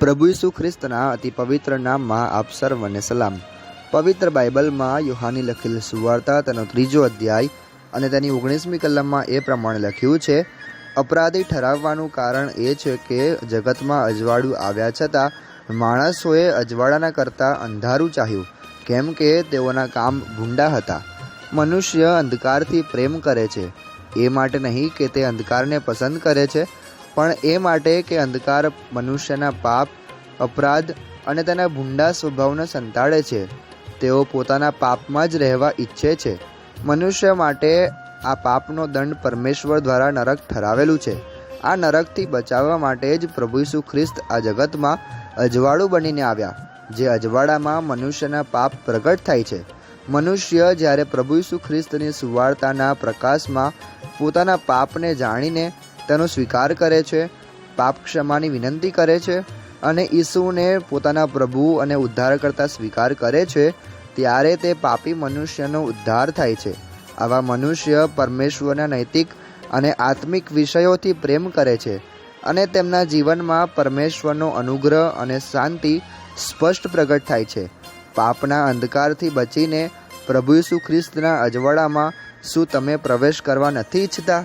પ્રભુ ઈસુ ખ્રિસ્તના અતિ પવિત્ર નામમાં આપ સર્વને સલામ. પવિત્ર બાઇબલમાં યુહાની લખેલ સુવાર્તા તેનો ત્રીજો અધ્યાય અને તેની ઓગણીસમી કલમમાં એ પ્રમાણે લખ્યું છે, અપરાધી ઠરાવવાનું કારણ એ છે કે જગતમાં અજવાળું આવ્યા છતાં માણસોએ અજવાળાના કરતાં અંધારું ચાહ્યું, કેમ કે તેઓના કામ ભૂંડા હતા. મનુષ્ય અંધકારથી પ્રેમ કરે છે. એ માટે નહીં કે તે અંધકારને પસંદ કરે છે, પણ એ માટે કે અંધકાર મનુષ્યના પાપ અપરાધ અને તેના ભૂંડા સ્વભાવને સંતાડે છે. તેઓ પોતાના પાપમાં જ રહેવા ઈચ્છે છે. મનુષ્ય માટે આ પાપનો દંડ પરમેશ્વર દ્વારા નરક ઠરાવેલું છે. આ નરકથી બચાવવા માટે જ પ્રભુ ઈસુ ખ્રિસ્ત આ જગતમાં અજવાળું બનીને આવ્યા, જે અજવાળામાં મનુષ્યના પાપ પ્રગટ થાય છે. મનુષ્ય જ્યારે પ્રભુ ઈસુ ખ્રિસ્તની સુવાર્તાના પ્રકાશમાં પોતાના પાપને જાણીને તેનો સ્વીકાર કરે છે, પાપ ક્ષમાની વિનંતી કરે છે અને ઈસુને પોતાના પ્રભુ અને ઉદ્ધારકર્તા સ્વીકાર કરે છે, ત્યારે તે પાપી મનુષ્યનો ઉદ્ધાર થાય છે. આવા મનુષ્ય પરમેશ્વરના નૈતિક અને આત્મિક વિષયોથી પ્રેમ કરે છે અને તેમના જીવનમાં પરમેશ્વરનો અનુગ્રહ અને શાંતિ સ્પષ્ટ પ્રગટ થાય છે. પાપના અંધકારથી બચીને પ્રભુ ઈસુ ખ્રિસ્તના અજવાળામાં શું તમે પ્રવેશ કરવા નથી ઈચ્છતા?